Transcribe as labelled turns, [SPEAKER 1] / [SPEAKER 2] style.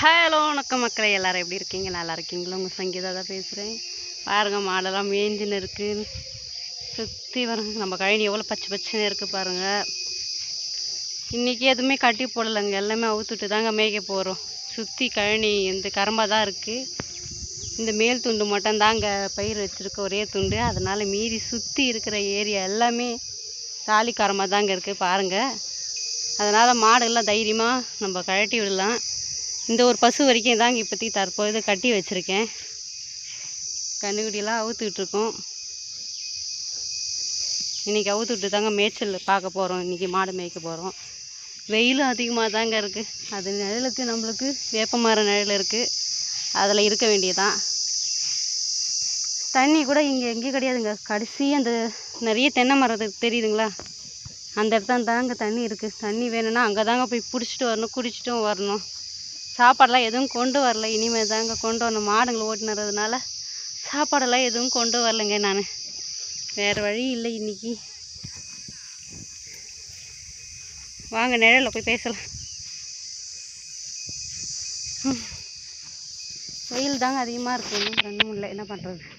[SPEAKER 1] hello வணக்கம் மக்களை எல்லோரும் எப்படி இருக்கீங்க நல்லா இருக்கீங்களா உங்கள் சங்கீதா தான் பேசுகிறேன் பாருங்கள் மாடெல்லாம் மேய்ஞ்சின்னு இருக்குது சுற்றி வரங்க நம்ம கழனி எவ்வளோ பச்சை பச்சைன்னு இருக்குது பாருங்கள் இன்றைக்கி எதுவுமே கட்டி போடலைங்க எல்லாமே அவுத்துட்டு தாங்க மேய்க்க போகிறோம் சுற்றி கழனி இந்த கரம்பாக தான் இருக்குது இந்த மேல் துண்டு மட்டும் தாங்க பயிர் வச்சுருக்க ஒரே துண்டு அதனால் மீறி சுற்றி இருக்கிற ஏரியா எல்லாமே தாலி கரமாக தாங்க இருக்குது பாருங்கள் அதனால் மாடெல்லாம் தைரியமாக நம்ம கழட்டி விடலாம் இந்த ஒரு பசு வரைக்கும் தாங்க இப்போத்தி தற்போது கட்டி வச்சுருக்கேன் கண்ணுக்குட்டியெல்லாம் அவுத்துக்கிட்டுருக்கோம் இன்றைக்கி அவுத்துக்கிட்டு தாங்க மேய்ச்சல் பார்க்க போகிறோம் இன்றைக்கி மாடு மேய்க்க போகிறோம் வெயிலும் அதிகமாக தாங்க இருக்குது
[SPEAKER 2] அது நிழலுக்கு நம்மளுக்கு
[SPEAKER 1] வேப்ப மர நிழல் இருக்குது அதில் இருக்க வேண்டியதான் தண்ணி கூட இங்கே எங்கேயும் கிடையாதுங்க கடைசி அந்த நிறைய தென்னை மரத்துக்கு தெரியுதுங்களா அந்த இடத்துல தாங்க தண்ணி இருக்குது தண்ணி வேணும்னா அங்கே தாங்க போய் பிடிச்சிட்டு வரணும் குடிச்சிட்டும் வரணும் சாப்பாடெல்லாம் எதுவும் கொண்டு வரல இனிமேல் தாங்க கொண்டு வரணும் மாடுங்களை ஓட்டுனதுனால சாப்பாடெல்லாம் எதுவும் கொண்டு வரலைங்க நான் வேறு வழி இல்லை இன்றைக்கி வாங்க நிழலில் போய் பேசலாம் வெயில் தாங்க அதிகமாக இருக்கு ஒன்றும் பண்ண முடியல என்ன பண்ணுறது